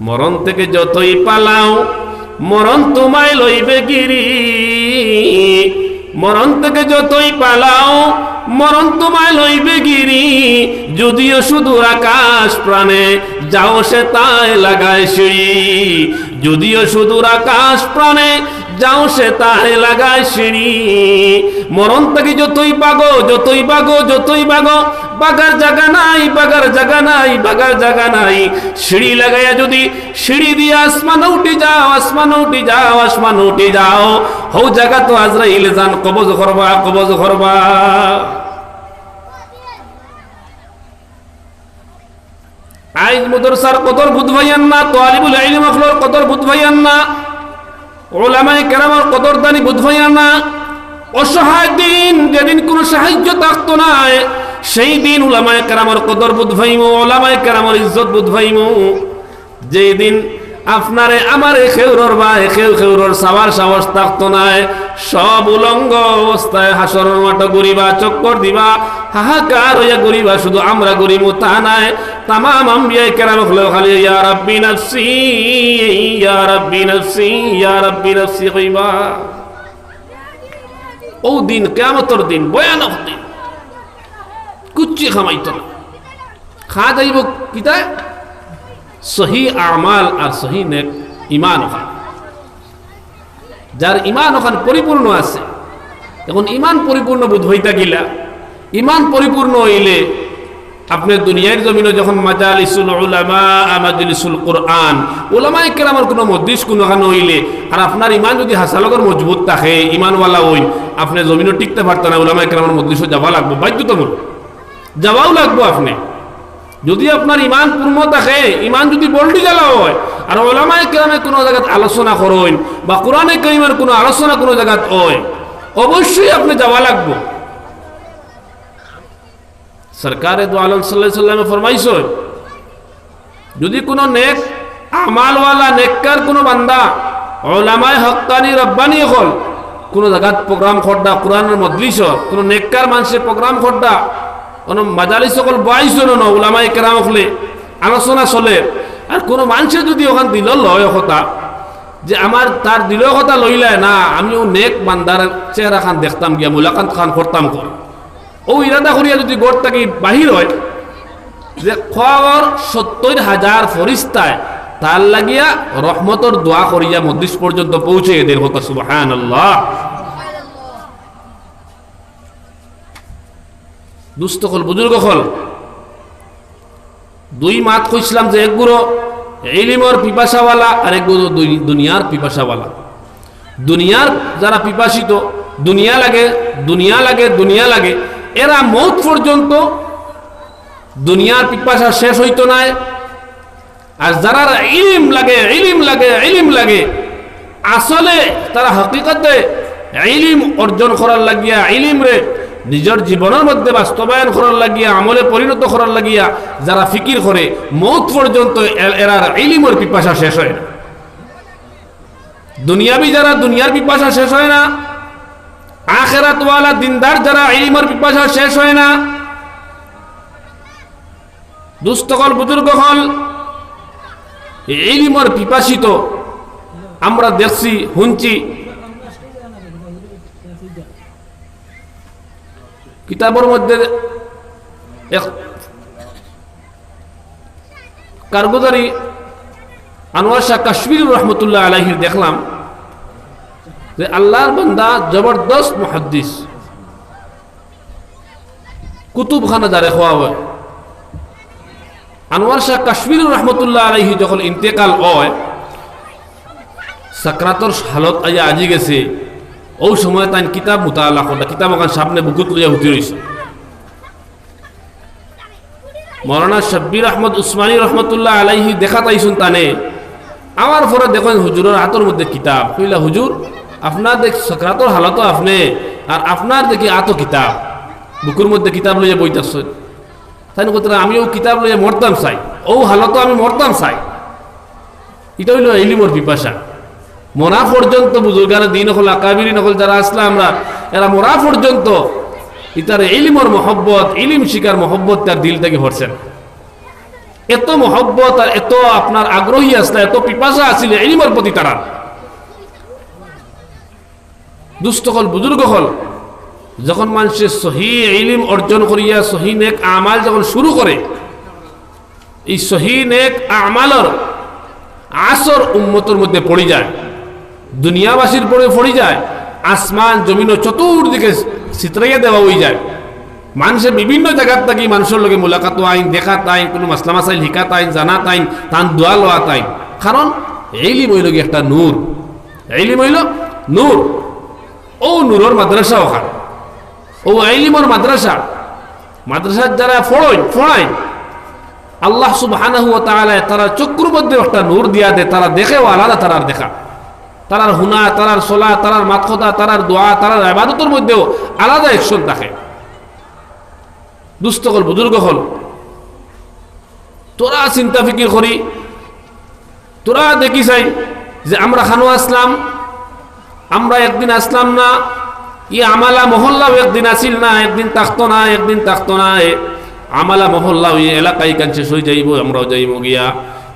মরণ থেকে যতই পালাও, মরণ তোমায় লইবে গিরি। মরণ থেকে যতই পালাও, মরণ তোমায় লইবে গিরি। যদিও শুধু আকাশ প্রাণে যাও সে তাই লাগায় সিঁড়ি। যদিও শুধু আকাশ প্রাণে যাও সে তাই লাগায় সিঁড়ি। মরণ থেকে যতই পাগো যতই পাগো যতই পাগো বাগার জায়গা নাই, বাগার জায়গা নাই, বাগার জায়গা নাই। সিঁড়ি লাগাইয়া যদি সিঁড়ি দিয়ে আসমান উঠে যাও, আসমান উঠে যাও, আসমান উঠে যাও। হৌ জায়গা তো আজরাইল যান কবজ করবা কবজ করবা। আইজ মুদরসার কদর বুধ ভাইয়ান না, তোয়ালিবুল ইলম আখলোর কদর বুধ ভাইয়ান না। ওলামাই কেরামার কদরদানি বুধ না অসহায় দিন, যেদিন কোনো সাহায্য থাকতো না, সেই দিন উলামায় কেরামর কদর বুধ ওলামায় কেরামর ইজ্জত বুধ ভাইমু যেই দিন আপনারে আমার খেউরর বা খেউ খেউরর সাবার সাহস থাকতো নাই সব উলঙ্গ অবস্থায় হাসরের মাঠে গরিবা চক্কর দিবা। হাহাকার হইয়া গরিবা শুধু আমরা গরিমু তা নাই। তামাম আম্বিয়ায় কেরাম হলো খালি, ইয়া রাব্বি নাফসি, ইয়া রাব্বি নাফসি, ইয়া রাব্বি নাফসি কইবা। ও দিন, কেয়ামতর দিন, ভয়ানক দিন। কুচ্ছি খামাইতো না। খা যাইব কিতা সহি আমাল আর সহি ইমান ওখান। যার ইমান ওখান পরিপূর্ণ আছে, এখন ইমান পরিপূর্ণ বোধ হইতা গিলা, ইমান পরিপূর্ণ হইলে আপনার দুনিয়ার জমিনে যখন মাজালিসুল কোরআন, উলামায়ে কেরামের কোনো মদ্রিস কোনো ওখানে হইলে, আর আপনার ইমান যদি হাসালগর মজবুত থাকে, ইমানওয়ালা হইন, আপনি জমিনও টিকতে পারতেন না, উলামায়ে কেরামের মদ্রিসও যাওয়া লাগবো, বাধ্যতামূলক। যাওয়াও লাগবো আপনি। যদি আপনার ইমান পূর্ণ থাকে, ইমান যদি বল্টি জ্বালা হয়, আর ওলামায় কেরামে কোনো জায়গাত আলোচনা করেন, বা কোরআনে করিমের কোনো আলোচনা কোনো জায়গাত হয়, অবশ্যই আপনি যাওয়া লাগবো। সরকারে দু আলম সাল্লাহ সাল্লামে ফরমাইছ, যদি কোনো নেক আমালওয়ালা, নেককার কোনো বান্দা ওলামায় হকানি রব্বানি হল, কোনো জায়গাত প্রোগ্রাম খড্ডা কোরআনের মদ্রিস কোনো নেককার মানুষের প্রোগ্রাম খড্ডা কোনো মাজালি সকল বয়স ন ওলামাই কেরাম হলে আলোচনা চলে। আর কোনো মানুষের যদি ওখান দিল লয় কথা, যে আমার তার দিল কথা লইলায় না, আমিও নেক বান্দার চেহারা খান দেখতাম গিয়া মুলাকান্ত খান করতাম কর ও ইরাদা করিয়া যদি গোট থাকি বাহির হয়, যে খবর সত্তর হাজার ফরিস্তায় তার লাগিয়া রহমতর দোয়া করিয়া মদ্রিস পর্যন্ত পৌঁছে এদের হতো সুবাহান আল্লাহ দুস্থ হল বুজুর্গ হল দুই মাত কইছিলাম যে, এক গুরো এলিমর পিপাসাওয়ালা আর এক গুরো দুনিয়ার পিপাসাওয়ালা। দুনিয়ার যারা পিপাসিত, দুনিয়া লাগে দুনিয়া লাগে দুনিয়া লাগে, এরা মৌত পর্যন্ত দুনিয়ার পিপাসা শেষ হইতো নাই। আর যারা ইলিম লাগে ইলিম লাগে ইলিম লাগে, আসলে তারা হকিকতে ইলিম অর্জন করার লাগিয়া, ইলিম রে নিজের জীবনের মধ্যে বাস্তবায়ন করার লাগিয়া, আমলে পরিণত করার লাগিয়া, যারা ফিকির করে, মৌত পর্যন্ত এরার ইলিমর পিপাসা শেষ হয় না। দুনিয়াবি যারা দুনিয়ার পিপাসা শেষ হয় না, আখেরাতওয়ালা দিনদার যারা ইলিমর পিপাসা শেষ হয় না দুস্থকল বুজুর্গ হল ইলিমর পিপাসিত আমরা দেখছি, শুনছি কিতাবের মধ্যে এক কারগুজারি আনোয়ার শাহ কাশ্মীর রহমতুল্লাহ আলহির দেখলাম যে আল্লাহর বান্দা জবরদস্ত মহাদ্দিস। কুতুবখানা যারে খোয়া হয় আনোয়ার শাহ কাশ্মীর রহমতুল্লাহ আলহি যখন ইন্তেকাল হয়, সাকরাতর হালত আজ আজি গেছে। ও সময় তাই কিতাব মোতালা করলা কিতাব ওখান সামনে বুকুত লইয়া হুতি রয়েছে মৌলানা শব্বির আহমদ উসমানী রহমতুল্লাহ আলাইহি দেখা তাইছুন তানে আমার পরে দেখেন হুজুরের হাতের মধ্যে কিতাব কইলা হুজুর আপনার দেখ সকরাতর হালতো আপনি আর আপনার দেখি আতো কিতাব বুকুর মধ্যে কিতাব লইয়া বইতাছেন তাই কথা আমিও কিতাব লইয়া মরতাম চাই। ও হালতো আমি মরতাম চাই। এটা হইল ইলিমর পিপাসা। মরা পর্যন্ত বুজুর্গারা দিন হল, আকাবিরি নকল যারা আসলে আমরা, এরা মরা পর্যন্ত ইতার ইলিমর মহব্বত, ইলিম শিকার মহব্বত তার দিল থেকে হরছেন এত মহব্বত আর এত আপনার আগ্রহী আসলে, এত পিপাসা আছিল ইলিমের প্রতি তারা। দুস্থ হল, বুজুর্গ হল, যখন মানুষের সহি ইলিম অর্জন করিয়া, সহি নেক আমাল যখন শুরু করে, এই সহি নেক আমালর আসর উম্মতর মধ্যে পড়ে যায়। দুনিয়াবাসীর পড়ে পড়ে যায়, আসমান জমিন চতুর্দিকে চিত্রাইয়া দেওয়া হয়ে যায়। মানুষের বিভিন্ন জায়গার থাকি মানুষের লগে মোলাকাত আইন দেখা আইন, কোনো মাসলা মাসাইল শিকাত আইন, জানাত আইন, তান দোয়া লোয়াত আইন। কারণ এইলিম হইল কি একটা নূর। এইলিম হইল নূর। ও নূরর মাদ্রাসা ওখান। ও আইলিমর মাদ্রাসা। মাদ্রাসার যারা ফড়ই, ফড়াই, আল্লাহ তাআলা তারা চক্র মধ্যে একটা নূর দিয়া দে তারা দেখেও আলাদা তারার দেখা। তারার হুনা, তারার সোলা, তারার মাতখতা, তারার দোয়া, তারার আবাদতের মধ্যেও আলাদা একশন থাকে। দুস্থ হল, বুজুর্গ হল। তোরা চিন্তা ফিকির করি। তোরা দেখি চাই যে আমরা খানো আসলাম, আমরা একদিন আসলাম না, ই আমালা মহল্লাও একদিন আসিল না, একদিন থাকতো না, একদিন থাকতো না আমালা মহল্লা ওই এলাকায় শেষ হয়ে যাইব, আমরাও যাইব গিয়া।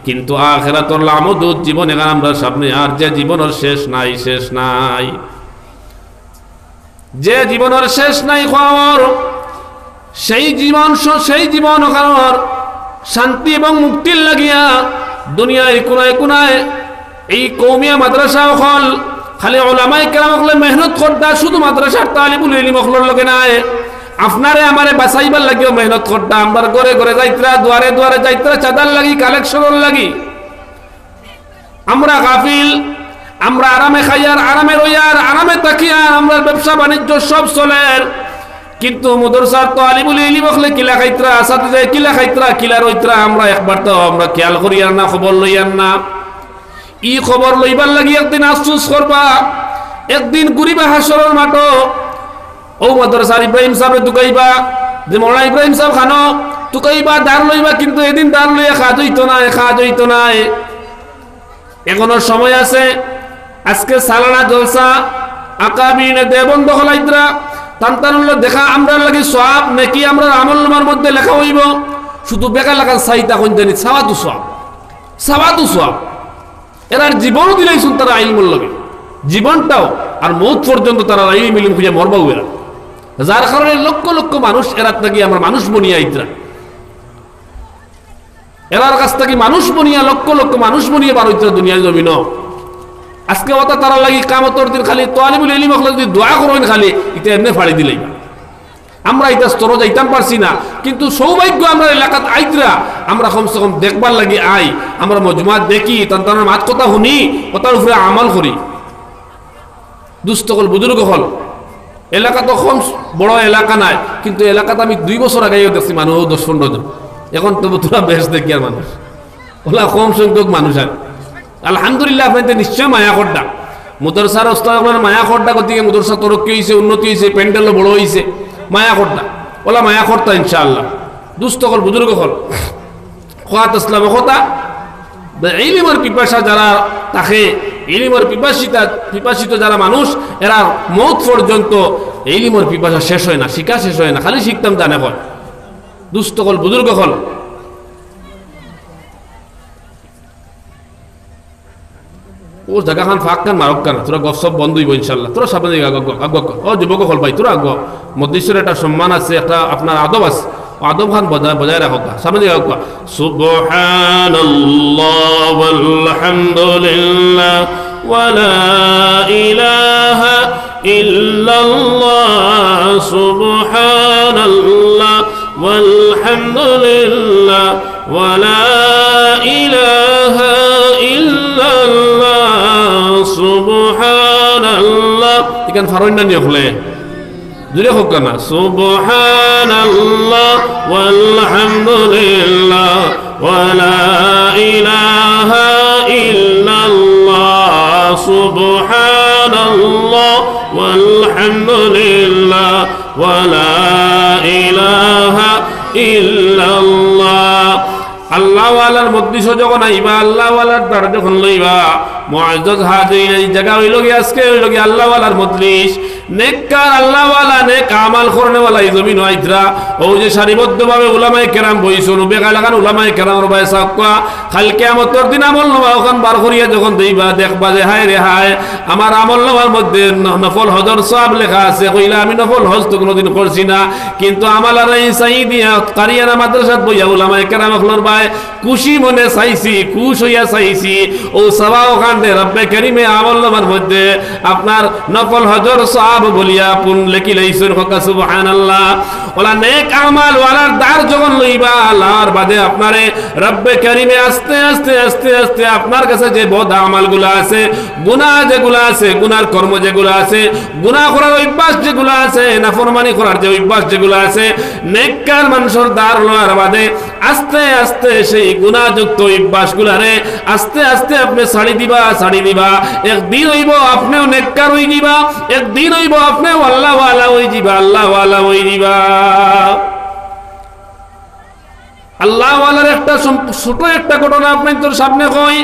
কিন্তু আখেরাতর আমদুদ জীবন এখানে আমরা সামনে আর যে জীবনের শেষ নাই শেষ নাই। যে জীবনের শেষ নাই খবর, সেই জীবন সেই জীবন ওখানোর শান্তি এবং মুক্তির লাগিয়া দুনিয়ায় কোনায় কোনায় এই কৌমিয়া মাদ্রাসা অকল খালি ওলামাই কেরাম মেহনত করতা শুধু মাদ্রাসার তালিবুল ইলিম অকলের নাই। আপনারে আমারে বাঁচাইবার লাগিও মেহনত করতা। আমরা ঘরে ঘরে যাইতরা, দুয়ারে দুয়ারে যাইতরা, চাঁদার লাগি, কালেকশনের লাগি। আমরা গাফিল, আমরা আরামে খাইয়ার, আরামে রইয়ার, আরামে তাকিয়ার, আমরা ব্যবসা বাণিজ্য সব চলের। কিন্তু মদরসার তো আলিবুল ইলি বকলে কিলা খাইত্রা আসাতে যায় কিলা খাইত্রা, কিলা রইত্রা, আমরা একবার তো আমরা খেয়াল করিয়ার না, খবর লইয়ার না। ই খবর লইবার লাগি একদিন আফসুস করবা, একদিন ঘুরিবা হাসরের মাঠো ও মাদ্রাসার ইব্রাহিম সাহেব দুকাইবা যে মৌলানা ইব্রাহিম সাহেব খানো তুকাইবা দাঁড় লইবা, কিন্তু এদিন দাঁড় লইয়া খাজ হইতো না খাজ হইতো না। এখনও সময় আছে। আজকে সালানা জলসা, আকাবিনে দেবন্ধ হলাইদ্রা তান্তানুল্লাহ দেখা আমরা লাগি সব নাকি আমরা আমলনামার মধ্যে লেখা হইব। শুধু বেকার লেখা সাইতা কোন জানি সাবাতু সব সাবাতু সব এরার জীবনও দিলেইছুন তারা আইলমুল লগে জীবনটাও আর মৌত পর্যন্ত তারা আইল মিলিম খুঁজে মরবাও এরা যার কারণে লক্ষ লক্ষ মানুষ এরার থেকে আমরা মানুষ বনিয়া ইতরা এরার কাছ থেকে মানুষ বনিয়া, লক্ষ লক্ষ মানুষ বনিয়ে বার হইতে দুনিয়ার জমিন। আজকে ওটা তারা লাগি কামতর দিন খালি তোয়ালিবুল এলিম যদি দোয়া করবেন খালি এটা এমনি ফাড়ি দিলেই। আমরা এটা স্তর যাইতাম পারছি না, কিন্তু সৌভাগ্য আমরা এলাকাত আইতরা আমরা কমসে কম দেখবার লাগি আই, আমরা মজমাত দেখি তার মাত কথা শুনি ওটার উপরে আমল করি। দুস্থ হল বুজুর্গ হল এলাকা তো কম বড় এলাকা নাই, কিন্তু এলাকাতে আমি দুই বছর আগে দেখছি মানুষ দশ পনেরো জন। এখন তবু তোরা বেশ দেখি আর মানুষ। ওলা কম সংখ্যক মানুষ আর। আলহামদুলিল্লাহ আপনাদের নিশ্চয় মায়া করডা মুদরসার অবস্থা মায়া করডা গতিকে মুদরসা তরক্কি হয়েছে উন্নতি হয়েছে প্যান্ডেলও বড় হয়েছে মায়া করডা ওলা মায়া করতা ইনশাআল্লাহ। দুস্থ হল, বুজুর্গ হল। খোয়াত ইসলাম কথা ইলিমের পিপাসা যারা তাকে ইলিমের পিপাসিতা পিপাসিত যারা মানুষ, এরা মৌত পর্যন্ত এই মোর পিপাসা শেষ হয় না, শিকা শেষ হয় না, খালি শিখতাম জানে হল দুস্থ হল বুজুর্গ হল ও জাগা খান ফাঁক কান মারক কান তোরা গপ সব বন্ধ বই ইনশাল্লাহ। তোরা সাবধানে আগ্রহ ও যুবক হল ভাই তোরা আগ্রহ মধ্যেশ্বর একটা সম্মান আছে একটা আপনার আদব আছে। আদব খান বজায় বজায় রাখো সামনে রাখো সুবহানাল্লাহ ওয়াল ওয়ালা ইলাহা ইল্লাল্লাহ সুবহানাল্লাহ ওয়ালহামদুলিল্লাহ ওয়ালা ইলাহা ইল্লাল্লাহ সুবহানাল্লাহ এখান ফারইনা নিয়ে হলে জুড়ে হোক না সুবহানাল্লাহ ওয়ালহামদুলিল্লাহ ওয়ালা ইলাহা ইল্লাল্লাহ সুবহান সুবহানাল্লাহ إله إلا الله. আল্লাহ আল্লাহওয়ালার মধ্যে যখন আইবা, আল্লাহওয়ালার দ্বার যখন লইবা, মুআজ্জাজ হাজির এই জায়গা হইল লোক আজকে হইল আল্লাহ আল্লাহওয়ালার মজলিস। নেককার আল্লাহওয়ালা, নেক আমাল করনেওয়ালা এই জমিন আইতরা ও যে সারিবদ্ধভাবে উলামায়ে কেরাম বইছুন বেগা লাগান উলামায়ে কেরাম রবাই সাক্কা। খাল কিয়ামতের দিন আমল নামা ওখান বার করিয়া যখন দেইবা, দেখবা যে হায় রে হায়, আমার আমল নামার মধ্যে নফল হজর সব লেখা আছে, কইলা আমি নফল হজ তো কোনোদিন করছি না। কিন্তু আমার আর এই চাই দিয়া কারিয়ানা মাদ্রাসাত বইয়া উলামায়ে কেরাম হলর ভাই খুশি মনে চাইছি, খুশ হইয়া চাইছি। ও সবা ওখানে রব্বে করিমে আমল নামার মধ্যে আপনার নফল হজর সব বলিয়া পুন লেখি হকা, সুবহানাল্লাহ। ওলা নেক আমাল ওয়ালার দার যখন লইবা, আল্লাহর বাদে আপনারে রব্বে করিমে আস্তে আস্তে আস্তে আস্তে আপনার কাছে যে বদ আমালগুলা আছে, গুনাহ যেগুলো আছে, গুনার কর্ম যেগুলো আছে, গুনাহ করার অভ্যাস যেগুলো আছে, নাফরমানি করার যে অভ্যাস যেগুলো আছে, নেককার মানুষের দার লওয়ার বাদে আস্তে আস্তে সেই অভ্যাস গুলারে আস্তে আস্তে আপনি ছাড়ি দিবা ছাড়ি দিবা। একদিন হইব, আপনিও নেককার হই দিবা একদিন হইব আপনিও আল্লাহ ওয়ালা ওই দিবা আল্লাহ ওয়ালা ওই দিবা। আল্লাহ ওয়ালার একটা ছোট একটা ঘটনা আপনি তোর সামনে কই?